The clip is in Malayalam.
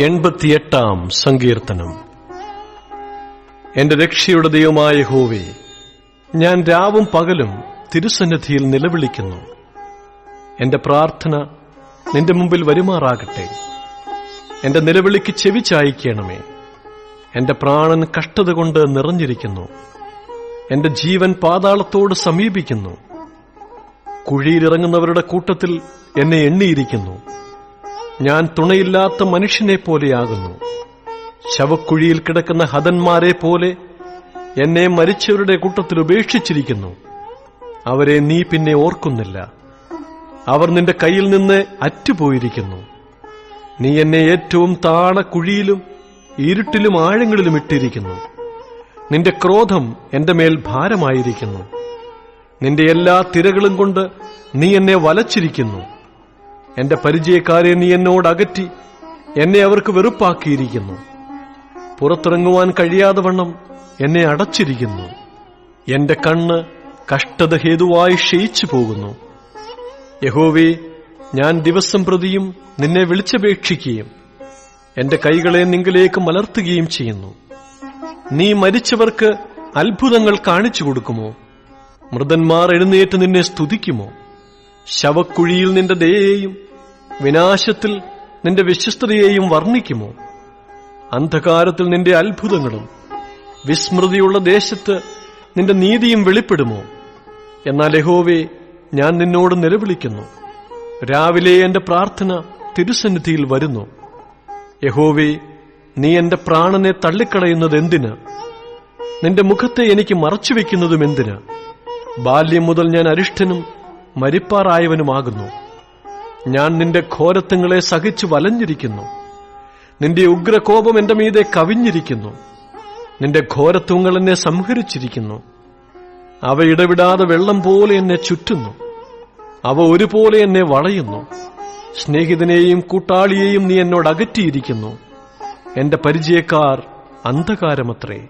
എൺപത്തിയെട്ടാം സങ്കീർത്തനം. എന്റെ രക്ഷയുടെ ദൈവമായ ഹോവേ ഞാൻ രാവും പകലും തിരുസന്നിധിയിൽ നിലവിളിക്കുന്നു. എന്റെ പ്രാർത്ഥന നിന്റെ മുമ്പിൽ വരുമാറാകട്ടെ. എന്റെ നിലവിളിക്ക് ചെവി ചായ്ക്കണമേ. എന്റെ പ്രാണൻ കഷ്ടത കൊണ്ട് നിറഞ്ഞിരിക്കുന്നു. എന്റെ ജീവൻ പാതാളത്തോട് സമീപിക്കുന്നു. കുഴിയിലിറങ്ങുന്നവരുടെ കൂട്ടത്തിൽ എന്നെ എണ്ണിയിരിക്കുന്നു. ഞാൻ തുണയില്ലാത്ത മനുഷ്യനെ പോലെയാകുന്നു. ശവക്കുഴിയിൽ കിടക്കുന്ന ഹതന്മാരെ പോലെ എന്നെ മരിച്ചവരുടെ കൂട്ടത്തിൽ ഉപേക്ഷിച്ചിരിക്കുന്നു. അവരെ നീ പിന്നെ ഓർക്കുന്നില്ല. അവർ നിന്റെ കയ്യിൽ നിന്ന് അറ്റുപോയിരിക്കുന്നു. നീ എന്നെ ഏറ്റവും താണ കുഴിയിലും ഇരുട്ടിലും ആഴങ്ങളിലും ഇട്ടിരിക്കുന്നു. നിന്റെ ക്രോധം എന്റെ മേൽ ഭാരമായിരിക്കുന്നു. നിന്റെ എല്ലാ തിരകളും കൊണ്ട് നീ എന്നെ വലച്ചിരിക്കുന്നു. എന്റെ പരിചയക്കാരെ നീ എന്നോട് അകറ്റി എന്നെ അവർക്ക് വെറുപ്പാക്കിയിരിക്കുന്നു. പുറത്തിറങ്ങുവാൻ കഴിയാതെ വണ്ണം എന്നെ അടച്ചിരിക്കുന്നു. എന്റെ കണ്ണ് കഷ്ടത ഹേതുവായി ക്ഷയിച്ചു പോകുന്നു. യഹോവേ ഞാൻ ദിവസം പ്രതിയും നിന്നെ വിളിച്ചപേക്ഷിക്കുകയും എന്റെ കൈകളെ നിങ്കിലേക്ക് മലർത്തുകയും ചെയ്യുന്നു. നീ മരിച്ചവർക്ക് അത്ഭുതങ്ങൾ കാണിച്ചു കൊടുക്കുമോ? മൃതന്മാർ എഴുന്നേറ്റ് നിന്നെ സ്തുതിക്കുമോ? ശവക്കുഴിയിൽ നിന്റെ ദയയെയും വിനാശത്തിൽ നിന്റെ വിശ്വസ്തതയെയും വർണിക്കുമോ? അന്ധകാരത്തിൽ നിന്റെ അത്ഭുതങ്ങളും വിസ്മൃതിയുള്ള ദേശത്ത് നിന്റെ നീതിയും വെളിപ്പെടുമോ? എന്നാൽ യഹോവേ ഞാൻ നിന്നോട് നിലവിളിക്കുന്നു. രാവിലെ എന്റെ പ്രാർത്ഥന തിരുസന്നിധിയിൽ വരുന്നു. യഹോവേ നീ എന്റെ പ്രാണനെ തള്ളിക്കളയുന്നത് എന്തിന് നിന്റെ മുഖത്തെ എനിക്ക് മറച്ചുവെക്കുന്നതും എന്തിന് ബാല്യം മുതൽ ഞാൻ അരിഷ്ടനും മരിപ്പാറായവനുമാകുന്നു. ഞാൻ നിന്റെ ഘോരത്വങ്ങളെ സഹിച്ചു വലഞ്ഞിരിക്കുന്നു. നിന്റെ ഉഗ്രകോപം എന്റെ മീതെ കവിഞ്ഞിരിക്കുന്നു. നിന്റെ ഘോരത്വങ്ങൾ എന്നെ സംഹരിച്ചിരിക്കുന്നു. അവ ഇടവിടാതെ വെള്ളം പോലെ എന്നെ ചുറ്റുന്നു. അവ ഒരുപോലെ എന്നെ വളയുന്നു. സ്നേഹിതനെയും കൂട്ടാളിയെയും നീ എന്നോട് അകറ്റിയിരിക്കുന്നു. എന്റെ പരിചയക്കാർ അന്ധകാരമത്രേ.